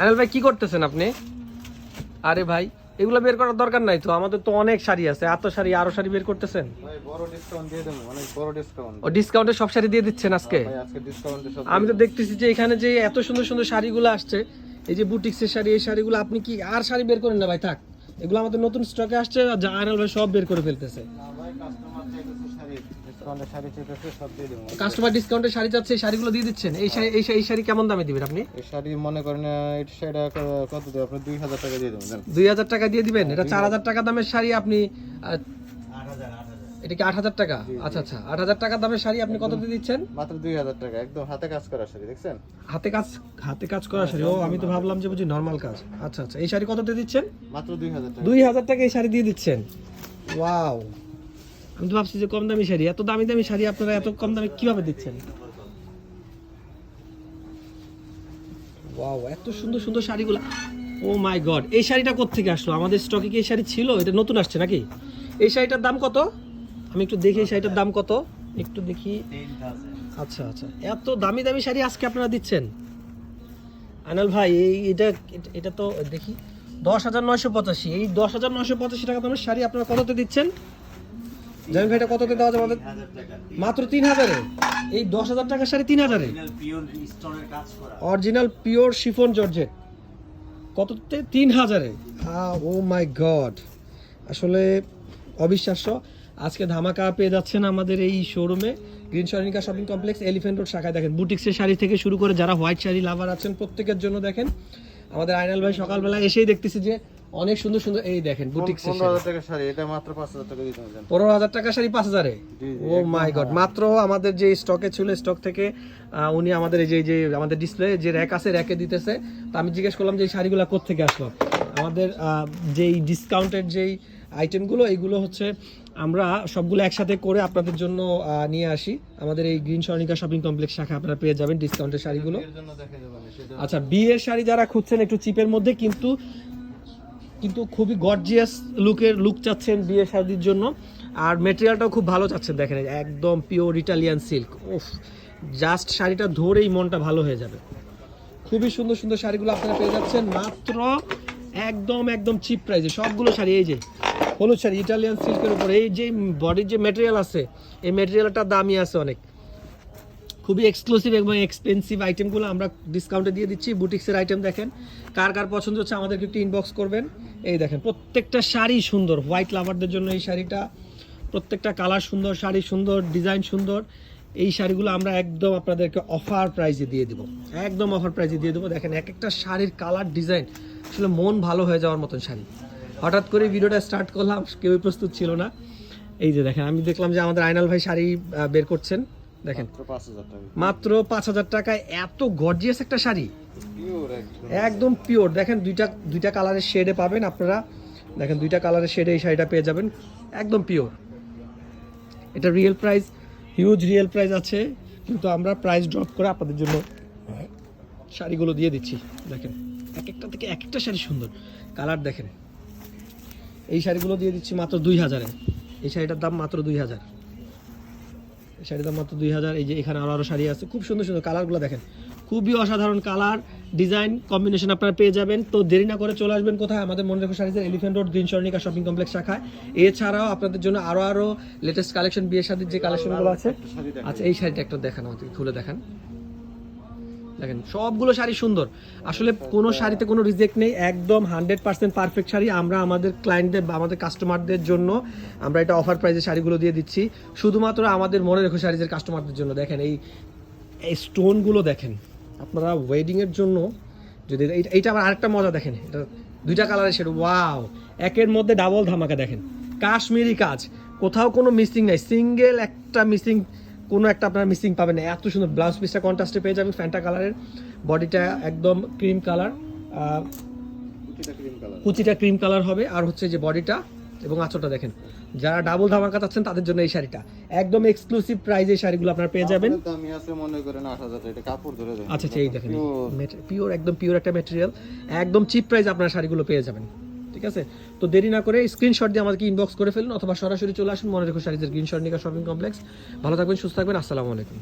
আনিল ভাই কি করতেছেন আপনি? আরে ভাই এগুলো বের করার দরকার নাই তো। আমাদের তো অনেক শাড়ি আছে। এত শাড়ি আরও শাড়ি বের করতেছেন? ডিসকাউন্ট ও সব শাড়ি দিয়ে দিচ্ছেন আজকে? সব আমি তো দেখতেছি যে এখানে যে এত সুন্দর সুন্দর শাড়িগুলো আসছে এই যে বুটিক্সের শাড়ি এই শাড়িগুলো আপনি কি আর শাড়ি বের করেন না ভাই থাক। এগুলো আমাদের নতুন স্টকে আসছে যা আনাল ভাই সব বের করে ফেলতেছে না ভাই কাস্টমার চাইতেছে শাড়ি ডিসকাউন্টে শাড়ি চাইতেছে সব দিয়ে দেবো। কাস্টমার ডিসকাউন্টে শাড়ি যাচ্ছে এই শাড়িগুলো দিয়ে দিচ্ছেন। এই শাড়ি এই শাড়ি- এই শাড়ি কেমন দামে দিবেন আপনি? এই শাড়ি মনে করেন এই শাড়িটা কত দেবো? আপনি দুই হাজার টাকা দিয়ে দেবেন দুই হাজার টাকা দিয়ে দিবেন? এটা চার হাজার টাকা দামের শাড়ি আপনি এটা কি আট হাজার টাকা? আচ্ছা আচ্ছা। আট হাজার টাকা দামের শাড়ি আপনি কত দিয়ে দিচ্ছেন? মাত্র দুই হাজার টাকা একদম হাতে কাজ করা শাড়ি দেখছেন? হাতে কাজ হাতে কাজ করা শাড়ি। ও আমি তো ভাবলাম যে বুঝি নর্মাল কাজ। আচ্ছা আচ্ছা। এই শাড়ি কত দিয়ে দিচ্ছেন? মাত্র দুই হাজার টাকা। দুই হাজার টাকা এই শাড়ি দিয়ে দিচ্ছেন। ওয়াও। আমি তো ভাবছি যে কম দামি শাড়ি। এত দামি দামি শাড়ি আপনারা এত কম দামে কীভাবে দিচ্ছেন? ওয়াও এত সুন্দর সুন্দর শাড়িগুলো। ও মাই গড এই শাড়িটা কোত্থেকে আসলো? আমাদের স্টকে কি এই শাড়ি ছিল? এটা নতুন আসছে নাকি? এই শাড়িটার দাম কত? আমি একটু দেখি এই শাড়িটার দাম কত। একটু দেখি। আচ্ছা আচ্ছা। এত দামি দামি শাড়ি আজকে আপনারা দিচ্ছেন? আনাল ভাই, এই এটা- এটা তো দেখি। দশ হাজার নয়শো পঁচাশি। এই দশ হাজার নয়শো পঁচাশি টাকা দামের শাড়ি আপনারা কততে দিচ্ছেন? জামিল ভাই এটা কততে দেওয়া যাবে আমাদের? মাত্র তিন হাজারে? এই দশ হাজার টাকার শাড়ি তিন হাজারে? Original pure chiffon georgette. কততে তিন হাজারে। Oh my god. আসলে অবিশ্বাস্য। আজকে ধামাকা পেয়ে যাচ্ছেন আমাদের এই শোরুমে green Swarnika shopping complex elephant road শাখায় দেখেন। বুটিক্সের শাড়ি থেকে শুরু করে যারা হোয়াইট শাড়ি লাভার আছেন, প্রত্যেকের জন্য দেখেন। আমাদের আইনাল ভাই সকালবেলা এসেই দেখতেছি যে অনেক সুন্দর সুন্দর এই দেখেন বুটিক পনেরো হাজার টাকা শাড়ি এটা মাত্র পাঁচ হাজার টাকা দিয়ে দেবেন জান পনেরো হাজার টাকা শাড়ি পাঁচ হাজারে? ও মাই গড মাত্র আমাদের যে স্টকে ছিল স্টক থেকে উনি আমাদের এই যে যে আমাদের ডিসপ্লে যে র্যাক আছে র্যাকে দিতেছে। তো আমি জিজ্ঞেস করলাম যে এই শাড়িগুলো কোথেকে আসলো? আমাদের যেই ডিসকাউন্টেড যেই আইটেমগুলো এইগুলো হচ্ছে আমরা সবগুলো একসাথে করে আপনাদের জন্য নিয়ে আসি। আমাদের এই গ্রিন স্বর্ণিকা শপিং কমপ্লেক্স শাখা আপনারা পেয়ে যাবেন ডিসকাউন্টের শাড়িগুলো। আচ্ছা বিয়ের শাড়ি যারা খুঁজছেন একটু চিপের মধ্যে কিন্তু কিন্তু খুবই গর্জিয়াস লুকের লুক চাচ্ছেন বিয়ে শাদির জন্য। আর মেটেরিয়ালটাও খুব ভালো চাচ্ছেন, দেখেন একদম পিওর ইটালিয়ান সিল্ক ওফ জাস্ট শাড়িটা ধরেই মনটা ভালো হয়ে যাবে। খুবই সুন্দর সুন্দর শাড়িগুলো আপনারা পেয়ে যাচ্ছেন। মাত্র একদম একদম চিপ প্রাইসে সবগুলো শাড়ি, এই যে হলুদ শাড়ি ইটালিয়ান সিল্কের উপর। এই যে বডির যে মেটেরিয়াল আছে, এই মেটেরিয়ালটার দামই আছে অনেক। খুবই এক্সক্লুসিভ এবং এক্সপেন্সিভ আইটেমগুলো আমরা ডিসকাউন্টে দিয়ে দিচ্ছি। বুটিক্সের আইটেম দেখেন। কার কার পছন্দ হচ্ছে আমাদেরকে একটু ইনবক্স করবেন। এই দেখেন, প্রত্যেকটা শাড়ি সুন্দর। হোয়াইট লাভারদের জন্য এই শাড়িটা। প্রত্যেকটা কালার সুন্দর, শাড়ি সুন্দর ডিজাইন সুন্দর। এই শাড়িগুলো আমরা একদম আপনাদেরকে অফার প্রাইজে দিয়ে দেবো। একদম অফার প্রাইজে দিয়ে দেবো। দেখেন এক একটা শাড়ির কালার ডিজাইন আসলে মন ভালো হয়ে যাওয়ার মতন শাড়ি। হঠাৎ করে ভিডিওটা স্টার্ট করলাম, কেউই প্রস্তুত ছিল না। এই যে দেখেন, আমি দেখলাম যে আমাদের আইনাল ভাই শাড়ি বের করছেন। দেখেন। মাত্র পাঁচ হাজার মাত্র পাঁচ হাজার টাকায় এত গর্জিয়াস একটা শাড়ি। একদম। পিওর দেখেন দুইটা দুইটা কালারের শেডে পাবেন আপনারা। দেখেন দুইটা কালারের শেডে এই শাড়িটা পেয়ে যাবেন। একদম পিওর এটা real price huge real price আছে। কিন্তু আমরা প্রাইস ড্রপ করে আপনাদের জন্য শাড়িগুলো দিয়ে দিচ্ছি। দেখেন এক একটা থেকে এক একটা শাড়ি সুন্দর। কালার দেখেন। এই শাড়িগুলো দিয়ে দিচ্ছি মাত্র দুই হাজারে। এই শাড়িটার দাম মাত্র দুই হাজার। শাড়ির দাম মাত্র দুই হাজার। এই যে এখানে আরও আরও শাড়ি আছে। খুব সুন্দর সুন্দর কালারগুলো দেখেন। খুবই অসাধারণ কালার ডিজাইন কম্বিনেশন আপনারা পেয়ে যাবেন। তো দেরি না করে চলে আসবেন কোথায়? আমাদের মনে রেখো শাড়িতে elephant road green Swarnika shopping complex শাখায়। এছাড়াও আপনাদের জন্য আরও আরও লেটেস্ট কালেকশন বিয়ের সাথে যে কালেকশনগুলো আছে। আচ্ছা এই শাড়িটা একটা দেখান আমাদের খুলে দেখান। দেখেন, সবগুলো শাড়ি সুন্দর। আসলে কোনো শাড়িতে কোনো রিজেক্ট নেই, একদম হান্ড্রেড পার্সেন্ট পারফেক্ট শাড়ি। আমরা আমাদের ক্লায়েন্টদের বা আমাদের কাস্টমারদের জন্য আমরা এটা অফার প্রাইসে শাড়িগুলো দিয়ে দিচ্ছি। শুধুমাত্র আমাদের মনে রেখো শাড়িদের কাস্টমারদের জন্য। দেখেন, এই এই স্টোনগুলো দেখেন, আপনারা ওয়েডিংয়ের জন্য যদি এইটা- আবার আরেকটা মজা দেখেন, এটা দুইটা কালারের শেড ওয়াও একের মধ্যে ডাবল ধামাকা দেখেন। কাশ্মীরি কাজ, কোথাও কোনো মিসিং নাই। সিঙ্গেল একটা মিসিং কোনো একটা আপনারা মিসিং পাবেন না। এত সুন্দর ব্লাউজ পিসটা কন্ট্রাস্টে পেয়ে যাবেন ফ্যান্টা কালারের বডিটা একদম ক্রিম কালার কুচিটা ক্রিম কালার হবে। আর হচ্ছে যে বডিটা এবং আঁচলটা দেখেন। যারা ডাবল ধামাকা চাচ্ছেন তাদের জন্য এই শাড়িটা। একদম এক্সক্লুসিভ প্রাইজে শাড়িগুলো আপনারা পেয়ে যাবেন। কাপড়ের আছে মনে করেন আট হাজার টাকা এটা কাপড় ধরে আচ্ছা আচ্ছা এই দেখেন পিওর একদম পিওর একটা মেটেরিয়াল একদম চিপ প্রাইস আপনার শাড়িগুলো পেয়ে যাবেন। ঠিক আছে? তো দেরি না করে স্ক্রিনশট দিয়ে আমাদেরকে ইনবক্স করে ফেলুন অথবা সরাসরি চলে আসুন মনে রেখো শাড়িদের গ্রিন নিকা শপিং কমপ্লেক্স ভালো থাকবেন, সুস্থ থাকবেন, আসসালামু আলাইকুম।